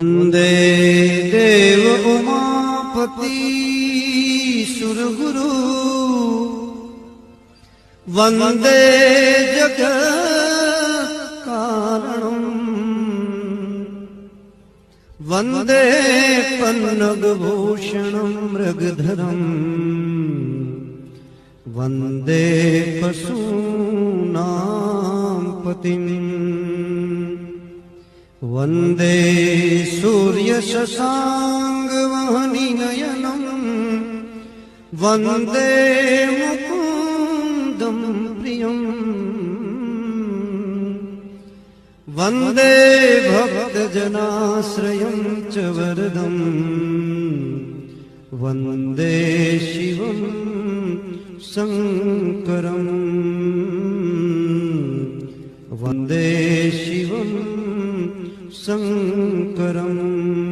वंदे देवा पी सुरगुरू वनदे जगक कारण वनदे पन भूषण मृगर वंदे पसून वन्दे सूर्यशशाङ्गवहनिनयनम् वन्दे मुकुन्दम् प्रियम्। वन्दे भक्तजनाश्रयम् च वरदम्। वन्दे शिवम् शङ्करम्। वन्दे शिवम् शङ्करम्